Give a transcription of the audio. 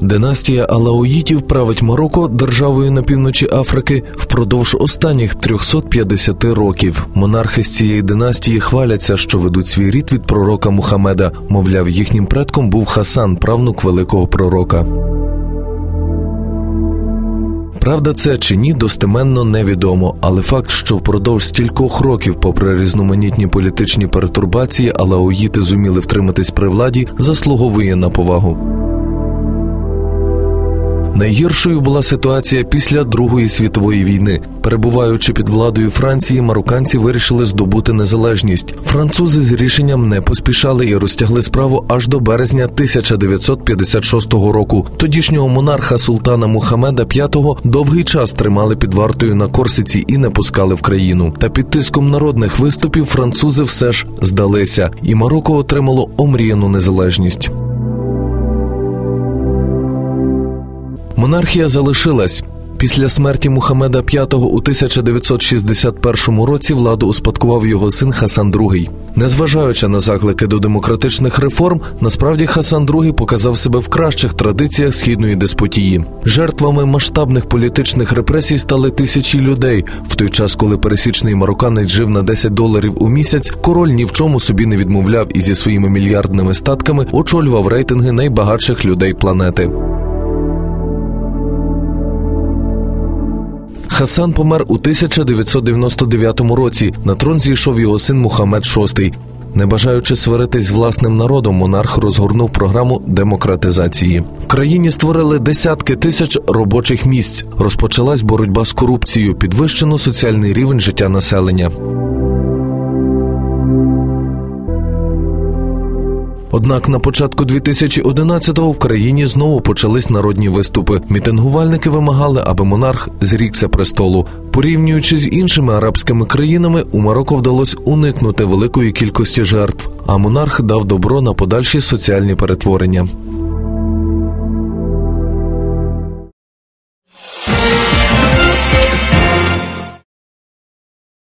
Династія Алаоїтів править Марокко державою на півночі Африки впродовж останніх 350 років. Монархи з цієї династії хваляться, що ведуть свій рід від пророка Мухаммеда. Мовляв, їхнім предком був Хасан, правнук великого пророка. Правда, це чи ні, достеменно невідомо, але факт, що впродовж стількох років, попри різноманітні політичні перетурбації, алаоїти зуміли втриматись при владі, заслуговує на повагу. Найгіршою була ситуація після Другої світової війни. Перебуваючи під владою Франції, марокканці вирішили здобути незалежність. Французи з рішенням не поспішали і розтягли справу аж до березня 1956 року. Тодішнього монарха султана Мухаммеда V довгий час тримали під вартою на Корсиці і не пускали в країну. Та під тиском народних виступів французи все ж здалися, і Марокко отримало омріяну незалежність. Монархія залишилась. Після смерті Мухаммеда V у 1961 році владу успадкував його син Хасан II. Незважаючи на заклики до демократичних реформ, насправді Хасан II показав себе в кращих традиціях східної деспотії. Жертвами масштабних політичних репресій стали тисячі людей. В той час, коли пересічний марокканець жив на 10 доларів у місяць, король ні в чому собі не відмовляв і зі своїми мільярдними статками очолював рейтинги найбагатших людей планети. Хасан помер у 1999 році. На трон зійшов його син Мухаммед VI. Не бажаючи сваритись власним народом, монарх розгорнув програму демократизації. В країні створили десятки тисяч робочих місць. Розпочалась боротьба з корупцією, підвищено соціальний рівень життя населення. Однак на початку 2011-го в країні знову почались народні виступи. Мітингувальники вимагали, аби монарх зрікся престолу. Порівнюючи з іншими арабськими країнами, у Марокко вдалося уникнути великої кількості жертв. А монарх дав добро на подальші соціальні перетворення.